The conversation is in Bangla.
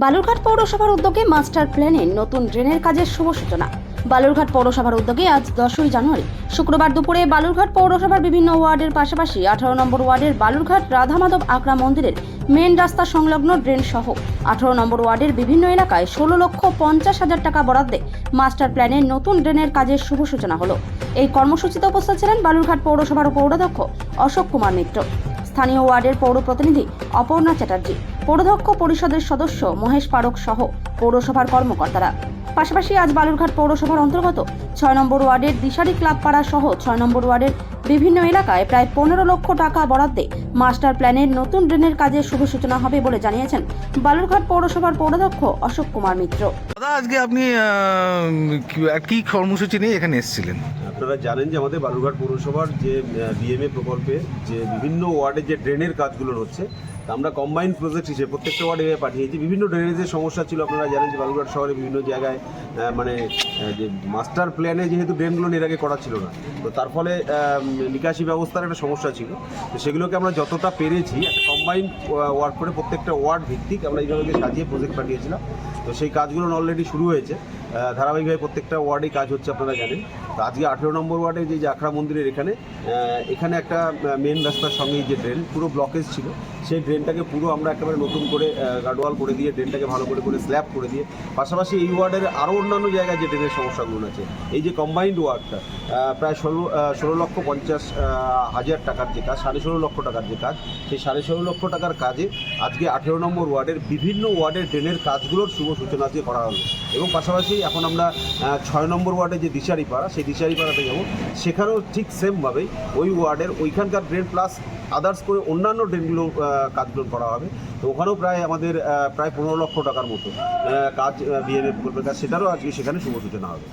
বালুরঘাট পৌরসভার উদ্যোগে মাস্টার প্ল্যানের নতুন ড্রেনের কাজের শুভ সূচনা। বালুরঘাট পৌরসভার উদ্যোগে আজ দশই জানুয়ারি, শুক্রবার দুপুরে বালুরঘাট পৌরসভার বিভিন্ন ওয়ার্ডের পাশাপাশি আঠারো নম্বর ওয়ার্ডের বালুরঘাট রাধামাধব আকরা মন্দিরের মেন রাস্তা সংলগ্ন ড্রেন সহ আঠারো নম্বর ওয়ার্ডের বিভিন্ন এলাকায় ষোলো লক্ষ পঞ্চাশ হাজার টাকা বরাদ্দে মাস্টার প্ল্যানের নতুন ড্রেনের কাজের শুভ সূচনা হলো। এই কর্মসূচিতে উপস্থিত ছিলেন বালুরঘাট পৌরসভার পৌরাধ্যক্ষ অশোক কুমার মিত্র। স্থানীয় ওয়ার্ডের পৌর প্রতিনিধি অপর্ণা চ্যাটার্জি। পৌরধ্যক্ষ পরিষদের সদস্য মহেশ পারক সহ পৌরসভার কর্মকর্তারা। পাশাপাশি আজ বালুরঘাট পৌরসভার অন্তর্গত ছয় নম্বর ওয়ার্ডের দিশারি ক্লাব পাড়া সহ ছয় নম্বর ওয়ার্ডের বিভিন্ন এলাকায় প্রায় পনেরো লক্ষ টাকা বরাদ্দে মাস্টার প্ল্যানের নতুন ড্রেনের কাজের শুভ সূচনা হবে বলে জানিয়েছেন বালুরঘাট পৌরসভার পৌরধ্যক্ষ অশোক কুমার মিত্র। দাদা আজকে আপনি কি- কি কর্মসূচি নিয়ে এখানে এসেছিলেন? আপনারা জানেন যে আমাদের বালুরঘাট পৌরসভার যে বিএমএ প্রকল্পে যে বিভিন্ন ওয়ার্ডে যে ড্রেনের কাজগুলো হচ্ছে আমরা কম্বাইন প্রজেক্ট হিসেবে প্রত্যেকটা ওয়ার্ডে পাঠিয়েছি। বিভিন্ন ড্রেনেজের সমস্যা ছিল আপনারা জানেন যে বালুরঘাট শহরে বিভিন্ন জায়গায় মানে যে মাস্টার প্ল্যানে যেহেতু ড্রেনগুলো এর আগে করা ছিল না তো তার ফলে নিকাশি ব্যবস্থার একটা সমস্যা ছিল, তো সেগুলোকে আমরা যতটা পেরেছি, একটা কম্বাইন ওয়ার্ড করে প্রত্যেকটা ওয়ার্ড ভিত্তিক আমরা এইভাবে সাজিয়ে প্রজেক্ট পাঠিয়েছিলাম। তো সেই কাজগুলো অলরেডি শুরু হয়েছে। ধারাবাহিকভাবে প্রত্যেকটা ওয়ার্ডেই কাজ হচ্ছে, আপনারা জানেন। তো আজকে আঠেরো নম্বর ওয়ার্ডে যে আখড়া মন্দিরের এখানে এখানে একটা মেন রাস্তার সঙ্গেই যে ড্রেন পুরো ব্লকেজ ছিল, সেই ড্রেনটাকে পুরো আমরা একেবারে নতুন করে গার্ডওয়াল করে দিয়ে ড্রেনটাকে ভালো করে করে স্ল্যাব করে দিয়ে, পাশাপাশি এই ওয়ার্ডের আরও অন্যান্য জায়গায় যে ড্রেনের সমস্যাগুলো আছে, এই যে কম্বাইন্ড ওয়ার্ডটা প্রায় ষোলো ষোলো লক্ষ পঞ্চাশ হাজার টাকার যে কাজ, সাড়ে ষোলো লক্ষ টাকার যে কাজ, সেই সাড়ে ষোলো লক্ষ টাকার কাজে আজকে আঠেরো নম্বর ওয়ার্ডের বিভিন্ন ওয়ার্ডের ড্রেনের কাজগুলোর শুভ সূচনা আজকে করা হলো। এবং পাশাপাশি এখন আমরা ছয় নম্বর ওয়ার্ডে যে দিশারিপাড়া, সেই দিশারিপাড়াতে যাব। সেখানেও ঠিক সেমভাবেই ওই ওয়ার্ডের ওইখানকার ড্রেন প্লাস আদার্স করে অন্যান্য ড্রেনগুলো কাজগুলো করা হবে। তো ওখানেও প্রায় আমাদের প্রায় পনেরো লক্ষ টাকার মতো কাজ বিএমএ প্রকল্পের কাজ। সেটারও আজকে সেখানে শুভ সূচনা হবে।